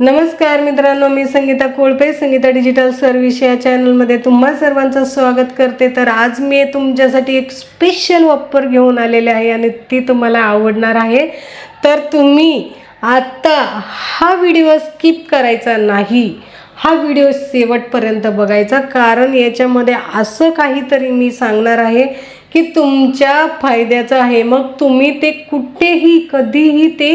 नमस्कार मित्रांनो मी संगीता कोळपे. संगीता डिजिटल सर्व्हिस या चॅनलमध्ये तुम्हा सर्वांचं स्वागत करते. तर आज मी तुमच्यासाठी एक स्पेशल ऑफर घेऊन आलेले आहे आणि ती तुम्हाला आवडणार आहे. तर तुम्ही आत्ता हा व्हिडिओ स्किप करायचा नाही. हा व्हिडिओ शेवटपर्यंत बघायचा. कारण याच्यामध्ये असं काहीतरी मी सांगणार आहे की तुमच्या फायद्याचं आहे. मग तुम्ही ते कुठेही कधीही ते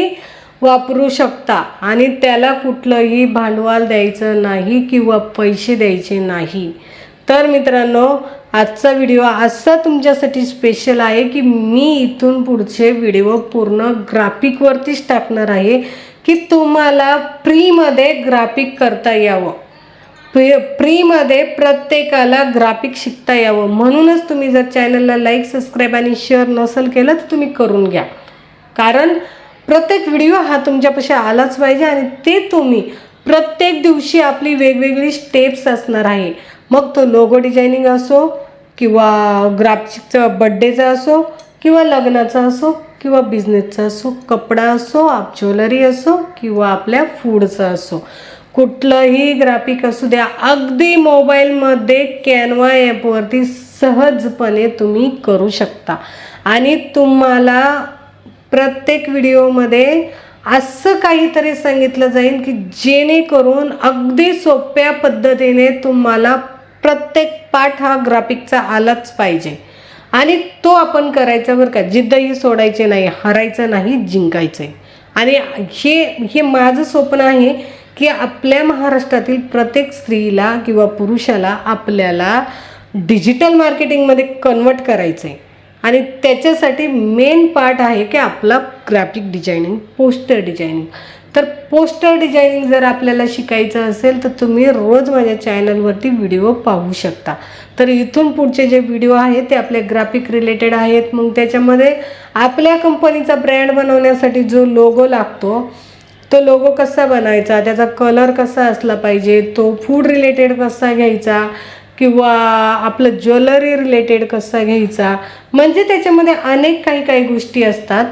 वापरू शकता. आणि त्याला कुठलंही भांडवल द्यायचं नाही किंवा पैसे द्यायचे नाही. तर मित्रांनो आजचा व्हिडिओ असा तुमच्यासाठी स्पेशल आहे की मी इथून पुढचे व्हिडिओ पूर्ण ग्राफिकवरतीच टाकणार आहे की तुम्हाला फ्रीमध्ये ग्राफिक करता यावं. फ्री फ्रीमध्ये प्रत्येकाला ग्राफिक शिकता यावं. म्हणूनच तुम्ही जर चॅनलला लाईक सबस्क्राईब आणि शेअर नसेल केलं तर तुम्ही करून घ्या. कारण प्रत्येक व्हिडिओ हा तुमच्यापाशी आलाच पाहिजे आणि ते तुम्ही प्रत्येक दिवशी आपली वेगवेगळी स्टेप्स असणार आहे. मग तो लोगो डिझायनिंग असो किंवा ग्राफिकचा बड्डेचा असो किंवा लग्नाचा असो किंवा बिझनेसचा असो कपडा असो आप ज्वेलरी असो किंवा आपल्या फूडचा असो. कुठलंही ग्राफिक असू द्या अगदी मोबाईलमध्ये कॅनवा ॲपवरती सहजपणे तुम्ही करू शकता. आणि तुम्हाला प्रत्येक व्हिडिओमध्ये असं काहीतरी सांगितलं जाईल की जेणेकरून अगदी सोप्या पद्धतीने तुम्हाला प्रत्येक पाठ हा ग्राफिकचा आलाच पाहिजे. आणि तो आपण करायचा बरं का जिद्दही सोडायचे नाही हरायचं नाही जिंकायचं आहे आणि हे हे माझं स्वप्न आहे की आपल्या महाराष्ट्रातील प्रत्येक स्त्रीला किंवा पुरुषाला आपल्याला डिजिटल मार्केटिंगमध्ये कन्वर्ट करायचं आहे आणि त्याच्यासाठी मेन पार्ट आहे की आपला ग्राफिक डिझायनिंग पोस्टर डिझायनिंग तर पोस्टर डिझायनिंग जर आपल्याला शिकायचं असेल तर तुम्ही रोज माझ्या चॅनलवरती व्हिडिओ पाहू शकता. तर इथून पुढचे जे व्हिडिओ आहेत ते आपले ग्राफिक रिलेटेड आहेत. मग त्याच्यामध्ये आपल्या कंपनीचा ब्रँड बनवण्यासाठी जो लोगो लागतो तो लोगो कसा बनायचा त्याचा कलर कसा असला पाहिजे तो फूड रिलेटेड कसा घ्यायचा किंवा आपलं ज्वेलरी रिलेटेड कसा घ्यायचा? म्हणजे त्याच्यामध्ये अनेक काही काही गोष्टी असतात.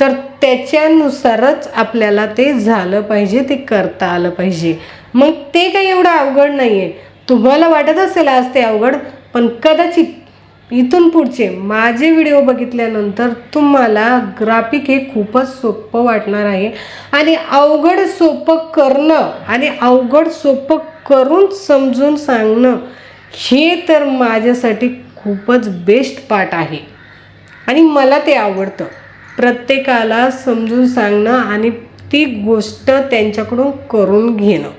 तर त्याच्यानुसारच आपल्याला ते झालं पाहिजे ते करता आलं पाहिजे. मग ते काही एवढं अवघड नाही आहे तुम्हाला वाटत असेल आज ते अवघड पण कदाचित इथून पुढचे माझे व्हिडिओ बघितल्यानंतर तुम्हाला ग्राफिक हे खूपच सोपं वाटणार आहे. आणि अवघड सोपं करणं आणि अवघड सोपं करून समजून सांगणं हे तर माझ्यासाठी खूपच बेस्ट पार्ट आहे. आणि मला ते आवडतं. प्रत्येकाला समजून सांगणं आणि ती गोष्ट त्यांच्याकडून करून घेणं.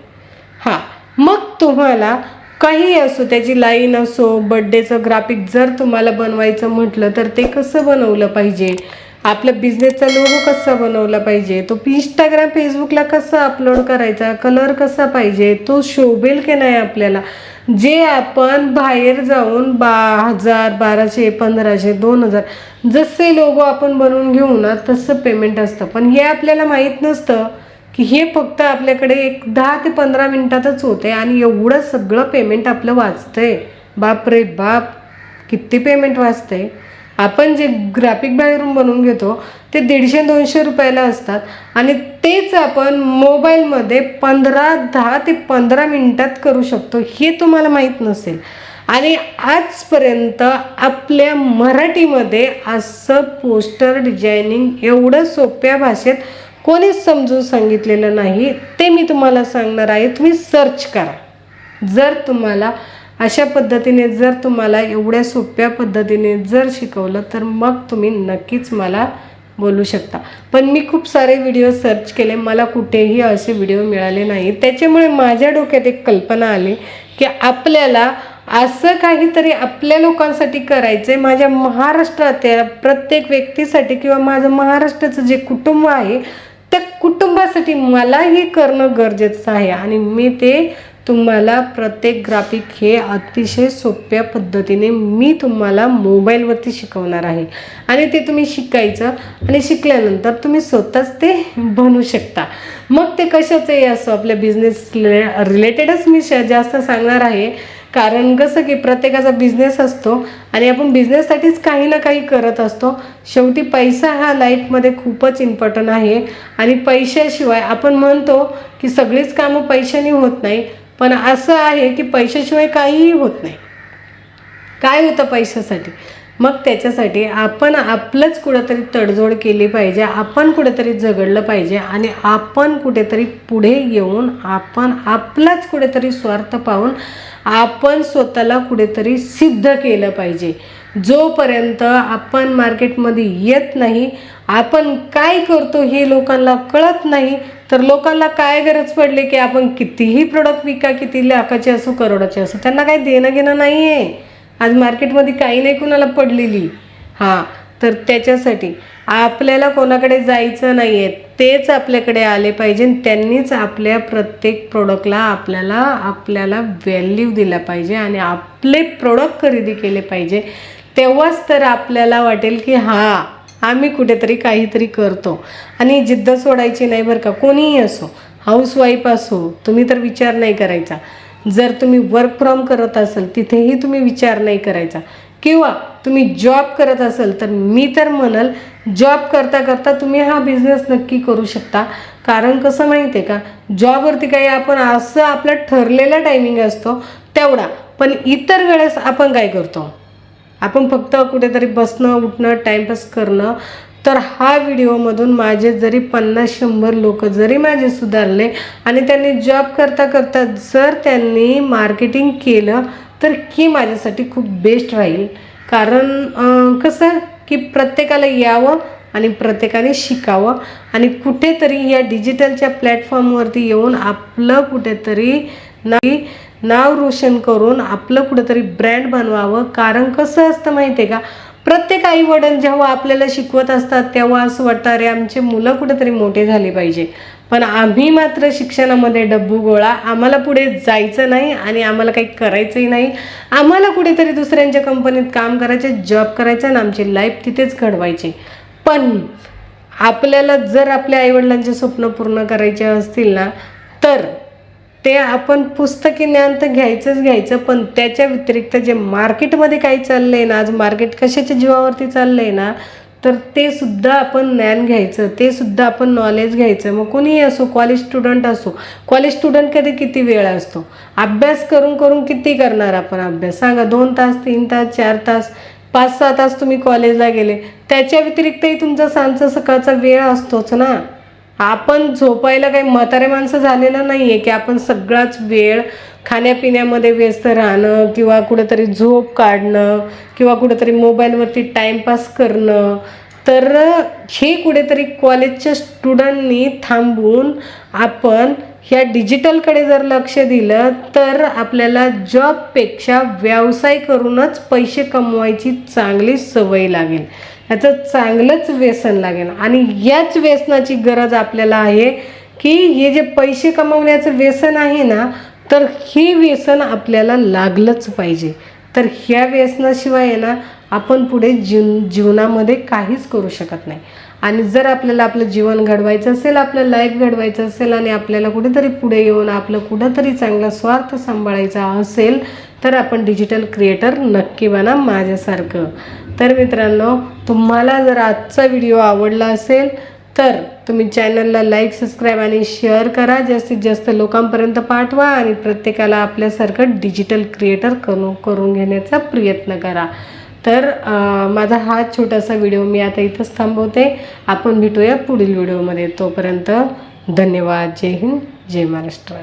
हां मग तुम्हाला काही असो त्याची लाईन असो बड्डेचं ग्राफिक जर तुम्हाला बनवायचं म्हटलं तर ते कसं बनवलं पाहिजे? आपला बिझनेसचा लोगो कसा बनवला पाहिजे? तो इंस्टाग्राम फेसबुकला कसा अपलोड करायचा? कलर कसा पाहिजे? तो शोभेल की नाही आपल्याला? जे आपण बाहेर जाऊन बा हजार बाराशे पंधराशे दोन हजार जसे लोगो आपण बनवून घेऊ ना तसं पेमेंट असतं. पण हे आपल्याला माहीत नसतं की हे फक्त आपल्याकडे एक दहा ते पंधरा मिनटातच होते आणि एवढं सगळं पेमेंट आपलं वाचतंय. बाप रे बाप किती पेमेंट वाचतंय. आपण जे ग्राफिक बाहेरून बनवून घेतो ते दीडशे दोनशे रुपयाला असतात. आणि तेच आपण मोबाईलमध्ये पंधरा दहा ते पंधरा मिनटात करू शकतो हे तुम्हाला माहीत नसेल. आणि आजपर्यंत आपल्या मराठीमध्ये असं पोस्टर डिझायनिंग एवढं सोप्या भाषेत कोणीच समजून सांगितलेलं नाही ते मी तुम्हाला सांगणार आहे. तुम्ही सर्च करा. जर तुम्हाला अशा पद्धतीने जर तुम्हाला एवढ्या सोप्या पद्धतीने जर शिकवलं तर मग तुम्ही नक्कीच मला बोलू शकता. पण मी खूप सारे व्हिडिओ सर्च केले मला कुठेही असे व्हिडिओ मिळाले नाही. त्याच्यामुळे माझ्या डोक्यात एक कल्पना आली की आपल्याला असं काहीतरी आपल्या लोकांसाठी करायचं आहे माझ्या महाराष्ट्रातल्या प्रत्येक व्यक्तीसाठी किंवा माझं महाराष्ट्राचं जे कुटुंब आहे त्या कुटुंबासाठी मलाही करणं गरजेचं आहे. आणि मी ते तुम्हाला प्रत्येक ग्राफिक हे अतिशय सोप्या पद्धतीने मी तुम्हाला मोबाईलवरती शिकवणार आहे. आणि ते तुम्ही शिकायचं आणि शिकल्यानंतर तुम्ही स्वतःच ते बनवू शकता. मग ते कशाचंही असो आपल्या बिझनेस रिलेटेडच मी श जास्त सांगणार आहे. कारण कसं की प्रत्येकाचा बिझनेस असतो आणि आपण बिझनेससाठीच काही ना काही करत असतो. शेवटी पैसा हा लाईफमध्ये खूपच इम्पॉर्टंट आहे. आणि पैशाशिवाय आपण म्हणतो की सगळीच कामं पैशाने होत नाही. पण असं आहे की पैशाशिवाय काहीही होत नाही. काय होतं पैशासाठी? मग त्याच्यासाठी आपण आपलंच कुठंतरी तडजोड केली पाहिजे आपण कुठेतरी झगडलं पाहिजे आणि आपण कुठेतरी पुढे येऊन आपण आपलाच कुठेतरी स्वार्थ पाहून आपण स्वतःला कुठेतरी सिद्ध केलं पाहिजे. जोपर्यंत आपण मार्केटमध्ये येत नाही आपण काय करतो हे लोकांना कळत नाही तर लोकांना काय गरज पडली की आपण कितीही प्रोडक्ट विका किती लाखाचे असो करोडाचे असो त्यांना काही देणं घेणं नाही आहे आज मार्केटमध्ये काही नाही कुणाला पडलेली. हां तर त्याच्यासाठी आपल्याला कोणाकडे जायचं नाही आहे तेच आपल्याकडे आले पाहिजे आणि त्यांनीच आपल्या प्रत्येक प्रोडक्टला आपल्याला आपल्याला व्हॅल्यू दिला पाहिजे आणि आपले प्रोडक्ट खरेदी केले पाहिजे. तेव्हाच तर आपल्याला वाटेल की हां आम्ही कुठेतरी काहीतरी करतो. आणि जिद्द सोडायची नाही बरं का कोणीही असो हाऊसवाईफ असो तुम्ही तर विचार नाही करायचा. जर तुम्ही वर्क फ्रॉम करत असाल तिथेही तुम्ही विचार नाही करायचा. किंवा तुम्ही जॉब करत असाल तर मी तर म्हणल जॉब करता करता तुम्ही हा बिझनेस नक्की करू शकता. कारण कसं माहिती आहे का जॉबवरती काही आपण असं आपला ठरलेला टायमिंग असतो तेवढा. पण इतर वेळेस आपण काय करतो? आपण फक्त कुठेतरी बसणं उठणं टाईमपास करणं तर हा व्हिडिओमधून माझे जरी पन्नास शंभर लोक जरी माझे सुधारले आणि त्यांनी जॉब करता करता जर त्यांनी मार्केटिंग केलं तर ही माझ्यासाठी खूप बेस्ट राहील. कारण कसं की प्रत्येकाला यावं आणि प्रत्येकाने शिकावं. आणि कुठेतरी या डिजिटलच्या प्लॅटफॉर्मवरती येऊन आपलं कुठेतरी नाही नाव रोशन करून आपलं कुठंतरी ब्रँड बनवावं. कारण कसं असतं माहिती आहे का? प्रत्येक आई वडील जेव्हा आपल्याला शिकवत असतात तेव्हा असं वाटतं अरे आमचे मुलं कुठेतरी मोठे झाले पाहिजे. पण आम्ही मात्र शिक्षणामध्ये डब्बू गोळा आम्हाला पुढे जायचं नाही आणि आम्हाला काही करायचंही नाही. आम्हाला कुठेतरी दुसऱ्यांच्या कंपनीत काम करायचं जॉब करायचं आणि आमची लाईफ तिथेच घडवायची. पण आपल्याला जर आपल्या आईवडिलांचे स्वप्न पूर्ण करायचे असतील ना तर ते आपण पुस्तकी ज्ञान तर घ्यायचंच घ्यायचं पण त्याच्या व्यतिरिक्त जे मार्केटमध्ये काही चाललं आहे ना आज मार्केट कशाच्या जीवावरती चाललं आहे ना तर ते सुद्धा आपण ज्ञान घ्यायचं ते सुद्धा आपण नॉलेज घ्यायचं. मग कोणीही असो कॉलेज स्टुडंट असो कॉलेज स्टुडंट कधी किती वेळ असतो? अभ्यास करून करून किती करणार आपण अभ्यास? सांगा दोन तास तीन तास चार तास पाच सहा तास तुम्ही कॉलेजला गेले. त्याच्या व्यतिरिक्तही तुमचा सांजचा सकाळचा वेळ असतोच ना. आपण झोपायला काही म्हातारे माणसं झालेलं नाही आहे की आपण सगळाच वेळ खाण्यापिण्यामध्ये व्यस्त राहणं किंवा कुठेतरी झोप काढणं किंवा कुठेतरी मोबाईलवरती टाईमपास करणं. तर हे कुठेतरी कॉलेजच्या स्टुडंटनी थांबून आपण ह्या डिजिटलकडे जर लक्ष दिलं तर आपल्याला जॉबपेक्षा व्यवसाय करूनच पैसे कमवायची चांगली सवय लागेल. याचं चांगलंच व्यसन लागेल. आणि याच व्यसनाची गरज आपल्याला आहे की हे जे पैसे कमवण्याचं व्यसन आहे ना तर हे व्यसन आपल्याला लागलंच पाहिजे. तर ह्या व्यसनाशिवाय ना आपण पुढे जीव जीवनामध्ये काहीच करू शकत नाही. आणि जर आपल्याला आपलं जीवन घडवायचं असेल आपलं लाईफ घडवायचं असेल आणि आपल्याला कुठेतरी पुढे येऊन आपलं कुठंतरी चांगला स्वार्थ सांभाळायचा असेल तर आपण डिजिटल क्रिएटर नक्की बना माझ्यासारखं. तर मित्रांनो तुम्हाला जर आजचा व्हिडिओ आवडला असेल तर तुम्ही चॅनलला लाईक सबस्क्राईब आणि शेअर करा. जास्तीत जास्त लोकांपर्यंत पाठवा आणि प्रत्येकाला आपल्यासारखं डिजिटल क्रिएटर करून करून घेण्याचा प्रयत्न करा. तर माझा हा छोटासा व्हिडिओ मी आता इथंच थांबवते. आपण भेटूया पुढील व्हिडिओमध्ये. तोपर्यंत धन्यवाद. जय हिंद. जय महाराष्ट्र.